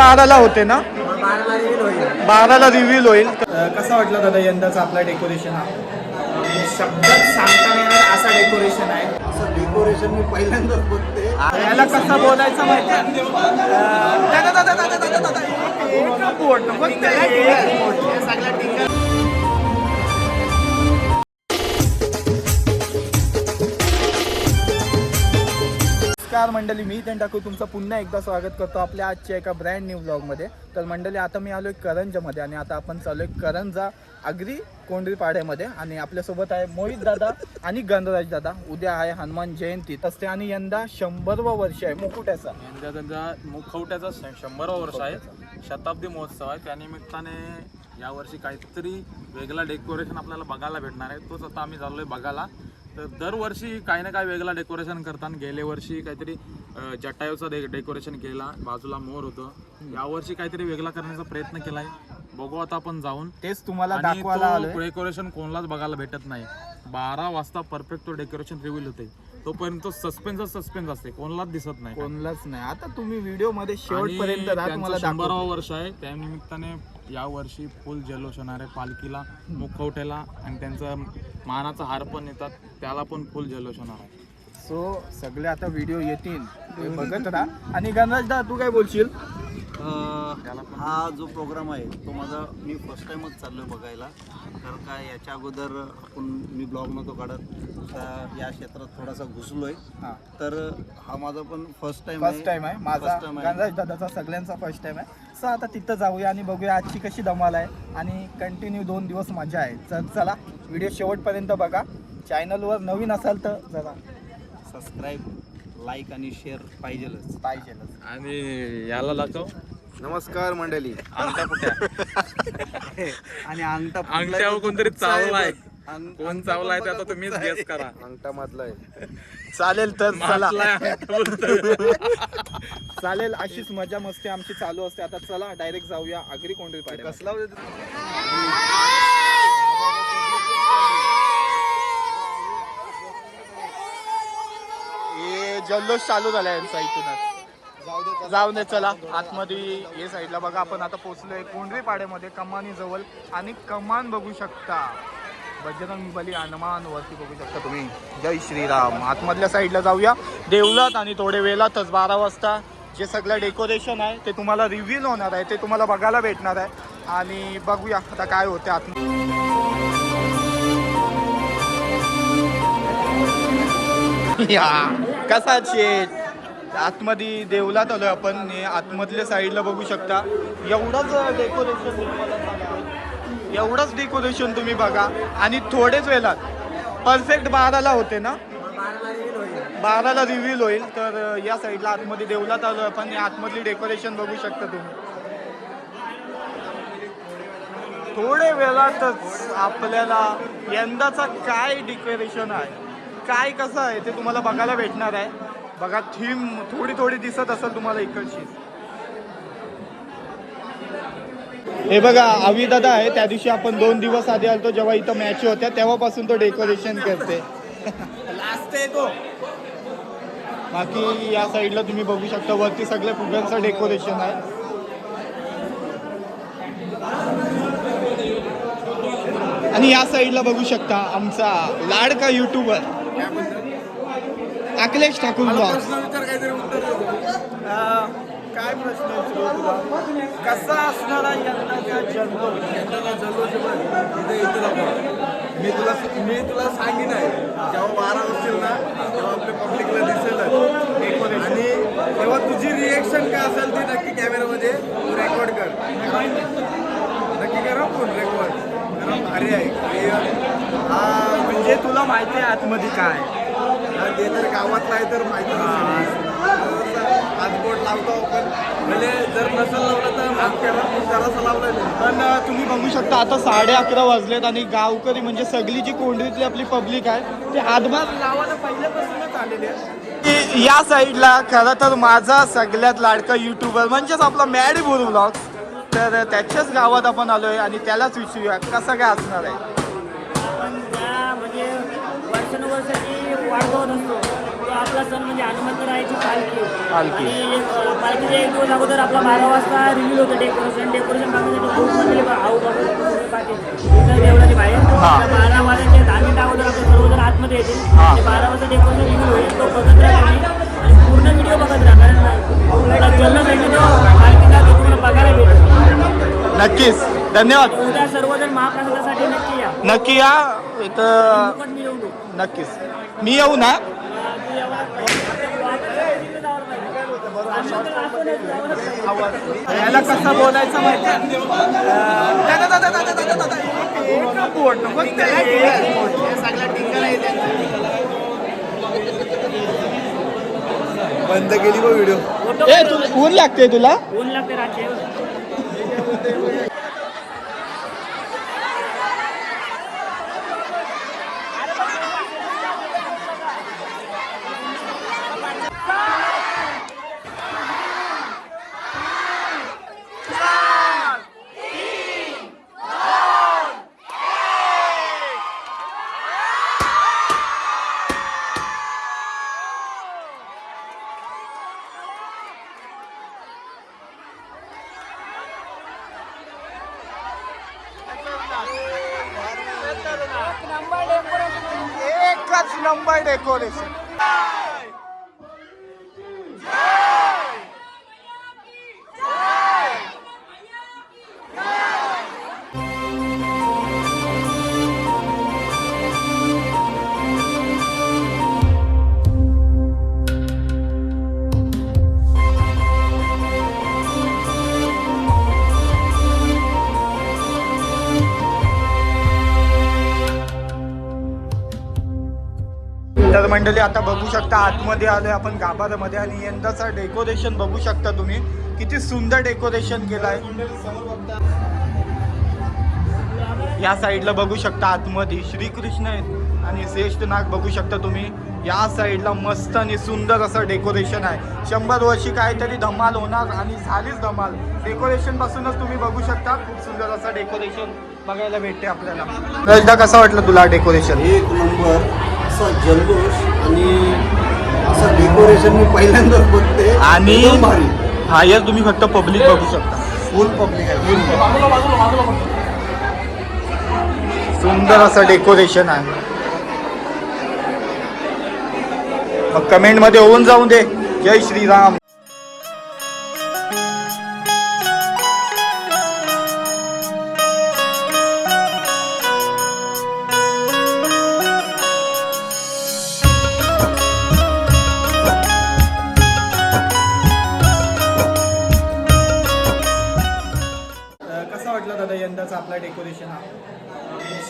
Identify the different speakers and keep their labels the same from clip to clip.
Speaker 1: बाराला होते ना?
Speaker 2: बाराला रिव्हील होईल.
Speaker 1: बाराला रिव्हील होईल कसा वाटला दादा यंदाचा आपला डेकोरेशन हा?
Speaker 2: शब्दात सांगता येणार असा डेकोरेशन आहे.
Speaker 3: असं डेकोरेशन मी पहिल्यांदाच बघते.
Speaker 1: याला कसं बोलायचं माहिती आहे? अं, दादा, दादा, दादा, दादा, दादा, एक बोट, फक्त एक बोट.
Speaker 2: सगळ्या
Speaker 1: नमस्कार मंडळी मी इथं टाकू तुमचं पुन्हा एकदा स्वागत करतो आपल्या आजच्या एका ब्रँड न्यू ब्लॉगमध्ये तर मंडळी आता मी आलोय करंजामध्ये आणि आता आपण चालू आहे करंजा आगरी कोंडरी पाड्यामध्ये आणि आपल्यासोबत आहे मोहित दादा आणि गणराज दादा. उद्या आहे हनुमान जयंती. तसते आणि यंदा शंभरवा वर्ष आहे मुकुट्याचा.
Speaker 4: यंदा त्यांचा मुखवट्याचा शंभरावा वर्ष आहे. शताब्दी महोत्सव आहे. त्यानिमित्ताने यावर्षी काहीतरी वेगळा डेकोरेशन आपल्याला बघायला भेटणार आहे. तोच आता आम्ही चाललोय बघायला. तर दरवर्षी काही ना काही वेगळा डेकोरेशन करतात. गेल्या वर्षी काहीतरी जटायूचा डे डेकोरेशन केला बाजूला मोर होतं. यावर्षी काहीतरी वेगळा करण्याचा प्रयत्न केलाय. बघू आता आपण जाऊन.
Speaker 1: तेच तुम्हाला
Speaker 4: आणि
Speaker 1: दाखवायला आलोय.
Speaker 4: डेकोरेशन कोणालाच बघायला भेटत नाही. बारा वाजता परफेक्ट तो डेकोरेशन रिव्हील होते तोपर्यंत सस्पेन्स सस्पेन्स असते कोणालाच दिसत नाही.
Speaker 1: कोणलाच नाही. आता तुम्ही
Speaker 4: व्हिडिओमध्ये
Speaker 1: शेवटपर्यंत राहा
Speaker 4: त्यांचं
Speaker 1: तुम्हाला
Speaker 4: शंभरावं. वर्ष आहे. त्या निमित्ताने या वर्षी फुल जल्लोष होणार आहे पालखीला मुखवट्याला आणि त्यांचं मानाचा हार पण येतात त्याला पण फुल जल्लोष होणार आहे.
Speaker 1: सो सगळे आता व्हिडिओ येतील बघत राहा. आणि गणराज दा तू काय बोलशील?
Speaker 3: हा जो प्रोग्राम आहे तो माझा मी फर्स्ट टाइमच चाललोय बघायला. तर काय याच्या अगोदर आपण मी ब्लॉग नव्हतो काढत. तर या क्षेत्रात थोडासा घुसलोय.
Speaker 1: हा.
Speaker 3: तर हा माझा पण फर्स्ट टाइम
Speaker 1: फर्स्ट टाइम आहे. माझा
Speaker 3: आहे.
Speaker 1: गणराज दादाचा सगळ्यांचा फर्स्ट टाइम आहे. सो आता तिथं जाऊया आणि बघूया आजची कशी धमाल आहे. आणि कंटिन्यू दोन दिवस मजा आहे. तर चला व्हिडिओ शेवटपर्यंत बघा. चॅनलवर नवीन असाल तर जरा
Speaker 3: सबस्क्राईब लाईक आणि शेअर पाहिजेलच.
Speaker 1: पाहिजेलच.
Speaker 4: आणि याला दाखव
Speaker 3: नमस्कार मंडळी. आणि अंगठा
Speaker 4: अंगठ्यावर कोणतरी चावलाय कोण चावलाय ते आता तुम्हीच गेस करा.
Speaker 3: अंगठा मधला आहे.
Speaker 1: चालेल तर चला.
Speaker 4: मातलाय.
Speaker 1: चालेल अशीच मजा मस्ती आमची चालू असते. आता चला डायरेक्ट जाऊया आगरी कोंडरी पाड्या
Speaker 3: कसला
Speaker 1: हे जल्लोष चालू झाला यांचा इथूनच. जाऊ दे चला. आतमध्ये हे साईडला बघा आपण आता पोचलोय कोंढरी पाड्यामध्ये कमानी जवळ. आणि कमान बघू शकता. बजरंग बली हनुमान वरती बघू शकता तुम्ही. जय श्रीराम. आतमधल्या साईडला जाऊया. देवलात आणि थोडे वेळातच बारा वाजता जे सगळं डेकोरेशन आहे ते तुम्हाला रिव्हील होणार आहे ते तुम्हाला बघायला भेटणार आहे. आणि बघूया आता काय होते आत या. कसा शेट आतमध्ये देवलात आलोय आपण. हे आतमधल्या साईडला बघू शकता. एवढंच डेकोरेशन एवढंच डेकोरेशन तुम्ही बघा. आणि थोडेच वेळात परफेक्ट बाराला होते ना?
Speaker 2: बाराला रिव्हील होईल.
Speaker 1: तर या साईडला आतमध्ये देवलात आलोय आपण. हे आतमधली डेकोरेशन बघू शकता तुम्ही. थोडे वेळातच आपल्याला यंदाचा काय डेकोरेशन आहे? काय कसं आहे ते तुम्हाला बघायला भेटणार आहे. बघा थीम थोडी थोडी दिसत असेल तुम्हाला इकडची. हे बघा आवी दादा आहे त्या दिवशी आपण दोन दिवस आधी आलतो जेव्हा इथं मॅच होत्या तेव्हापासून तो डेकोरेशन करते.
Speaker 2: लास्ट आहे तो.
Speaker 1: बाकी या साईडला तुम्ही बघू शकता वरती सगळ्या फुग्यांचं डेकोरेशन आहे. आणि या साईडला बघू शकता आमचा लाडका युट्यूबर अखिलेश ठाकूर काय प्रश्न कसा असणारा यंदाचा
Speaker 2: यंदाचा. मी तुला मी तुला सांगेन आहे. जेव्हा बारा असतील ना तेव्हा आपल्या पब्लिकला दिसेल आणि तेव्हा तुझी रिएक्शन काय असेल ती नक्की कॅमेरामध्ये तू रेकॉर्ड कर. नक्की कर फोन रेकॉर्ड कारण भारी आहे.
Speaker 1: हा म्हणजे तुला माहिती आहे आतमध्ये काय?
Speaker 2: ते तर गावातला आहे तर माहिती आज बोर्ड लावतो आपण. म्हणजे जर नसेल लावलं तर माफ करा पण जरासं लावलं नाही.
Speaker 1: पण अ, तुम्ही बघू शकता आता साडे अकरा वाजलेत आणि गावकरी म्हणजे सगळी जी कोंडरीतली आपली पब्लिक आहे ते हातभार लावायला पहिल्यापासूनच आलेले या साईडला खरं तर माझा सगळ्यात लाडका युट्यूबर म्हणजेच आपला मॅडी बोर ब्लॉग तर त्याच्याच गावात आपण आलोय आणि त्यालाच विचारूया कसं काय असणार आहे?
Speaker 5: पण त्या म्हणजे वर्षानुवर्षाची वाढवत असतो. तो आपला सण म्हणजे हनुमंतरायाची पालखी.
Speaker 1: पालखी.
Speaker 5: आणि अ, पालखीच्या एक दिवस अगोदर आपला बारा वाजता रिव्हिल होतं डेकोरेशन डेकोरेशन बघण्यासाठी खूप आऊ देवळाच्या बाहेर.
Speaker 1: हा.
Speaker 5: त्या बारा वाजताच्या दहा मिनिटं अगोदर आपले सर्वजण आतमध्ये येतील.
Speaker 1: हा.
Speaker 5: बारा वाजता डेकोरेशन रिव्हिल होईल. तो बघत राहा तुम्ही. आणि पूर्ण व्हिडिओ बघत राहा. कारण जन्म तो पालखीचा तो बघायला भेटेल.
Speaker 1: नक्कीच. धन्यवाद.
Speaker 5: उद्या सर्वजण महाप्रसादासाठी नक्की या.
Speaker 1: नक्की या. इथं नक्कीच. मी येऊ ना? याला कसं बोलायचं माहिती
Speaker 2: बंद केली बघ व्हिडिओ.
Speaker 1: ए तू ऊन लागते तुला?
Speaker 5: ऊन लागते रात्री
Speaker 1: एकच नंबर मंडळी आता बघू शकता आतमध्ये आलोय आपण गाभाऱ्यामध्ये आणि यंदाचा डेकोरेशन बघू शकता तुम्ही. किती सुंदर डेकोरेशन केलंय. या साईडला बघू शकता आतमध्ये श्रीकृष्ण आहेत आणि श्रेष्ठ नाग बघू शकता तुम्ही. या साईडला मस्त आणि सुंदर असं डेकोरेशन आहे. शंभर वर्षी काहीतरी धमाल होणार आणि झालीच धमाल. डेकोरेशन पासूनच तुम्ही बघू शकता. खूप सुंदर असं डेकोरेशन बघायला भेटते आपल्याला. कसं वाटलं तुला डेकोरेशन
Speaker 3: एक नंबर असा जल्लोष आणि असं डेकोरेशन मी पहिल्यांदाच बघते.
Speaker 1: आणि
Speaker 3: एकदम भारी.
Speaker 1: हा यार तुम्ही फक्त पब्लिक बघू शकता.
Speaker 3: फुल पब्लिक आहे
Speaker 1: सुंदर असं डेकोरेशन आहे. मग कमेंटमध्ये होऊन जाऊ दे. जय श्रीराम.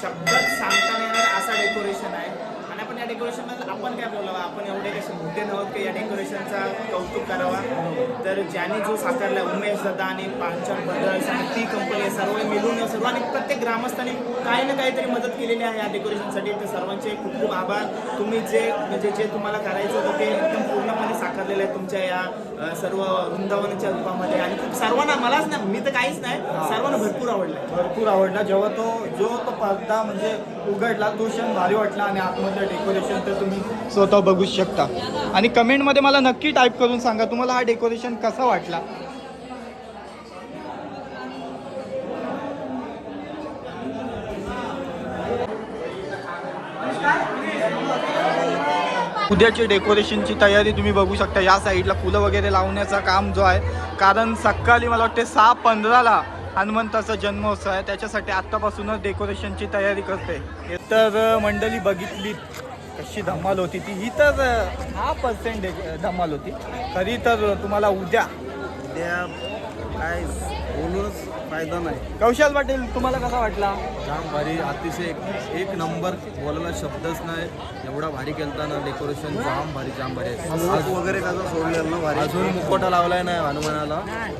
Speaker 6: शब्दात सांगता येणार असा डेकोरेशन आहे. आपण डेकोरेशन आपण काय बोलावं? आपण एवढे कसे मोठे नव्हत की या डेकोरेशनचा कौतुक करावा? तर ज्यांनी जो साकारला उमेश दादा आणि पांचन ब्रदर्स आणि ती कंपनी सर्व मिळून सर्व आणि प्रत्येक ग्रामस्थांनी काही ना काहीतरी मदत केलेली आहे या डेकोरेशनसाठी तर सर्वांचे खूप खूप आभार. तुम्ही जे म्हणजे जे तुम्हाला करायचं होतं ते एकदम पूर्णपणे साकारलेलं आहे तुमच्या या सर्व वृंदावनाच्या रूपामध्ये. आणि खूप सर्वांना मलाच नाही मी तर काहीच नाही सर्वांना भरपूर आवडलं
Speaker 1: भरपूर आवडला. जेव्हा तो जो तो पडदा म्हणजे उघडला तो क्षण भारी वाटला आणि आतमधलं डेकोरेशन तर तुम्ही स्वतः बघू शकता. आणि कमेंटमध्ये मला नक्की टाईप करून सांगा तुम्हाला हा डेकोरेशन कसा वाटला? उद्याची डेकोरेशनची तयारी तुम्ही बघू शकता. या साईडला फुलं वगैरे लावण्याचं काम जो आहे कारण सकाळी मला वाटते सहा पंधराला हनुमंताचा जन्मोत्सव आहे. त्याच्यासाठी आत्तापासूनच डेकोरेशनची तयारी करते. तर मंडळी बघितली कशी धमाल होती ती. ही तर हा पर्सेंट धमाल होती. खरी तर तुम्हाला उद्या
Speaker 3: उद्या काय बोलूनच फायदा नाही.
Speaker 1: कौशल पाटील तुम्हाला कसा वाटला?
Speaker 2: जाम भारी अतिशय एक- एक नंबर बोलायला शब्दच नाही. एवढा भारी केलता ना डेकोरेशन जाम भारी जाम भारी आहे.
Speaker 3: वगैरे कसं सोडलेलं ना भारी.
Speaker 2: अजून मुकोटा लावलाय नाही हनुमानाला.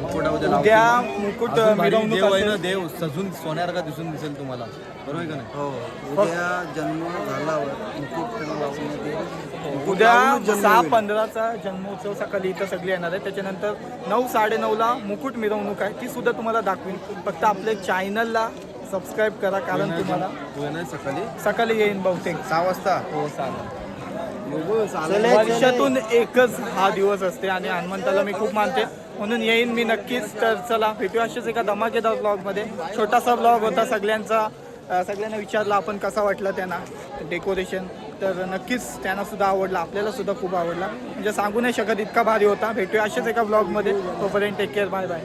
Speaker 2: मुकोटा उद्या लावतील.
Speaker 1: उद्या मुकुट
Speaker 2: अजून भारी
Speaker 1: मिरवणूक
Speaker 2: देव आहे ना
Speaker 1: असेल.
Speaker 2: देव. सजून सोन्यासारखा दिसून दिसेल तुम्हाला. बरोबर आहे का नाही?
Speaker 3: हो. उद्या जन्म झाल्यावर मुकुट येईल.
Speaker 1: उद्या सहा. पंधराचा जन्मोत्सव सकाळी इथं सगळे येणार आहे. त्याच्यानंतर नऊ साडेनऊला मुकुट मिरवणूक आहे. ती सुद्धा तुम्हाला दाखवीन. फक्त आपल्या चॅनलला सबस्क्राईब करा कारण तुम्हाला
Speaker 2: सकाळी?
Speaker 1: सकाळी येईन बहुतेक.
Speaker 3: सहा वाजता?
Speaker 1: हो चालेल. वर्षातून एकच हा दिवस असते आणि हनुमंताला मी खूप मानते. म्हणून येईन मी नक्कीच. तर चला भेटू असेच एका धमाकेदार ब्लॉगमध्ये छोटासा ब्लॉग होता सगळ्यांचा. सगळ्यांना विचारलं आपण कसा वाटला त्यांना डेकोरेशन तर नक्कीच त्यांना सुद्धा आवडला आपल्याला सुद्धा खूप आवडला. म्हणजे सांगू नाही शकत इतका भारी होता. भेटूया असेच एका ब्लॉगमध्ये तोपर्यंत टेक केअर बाय बाय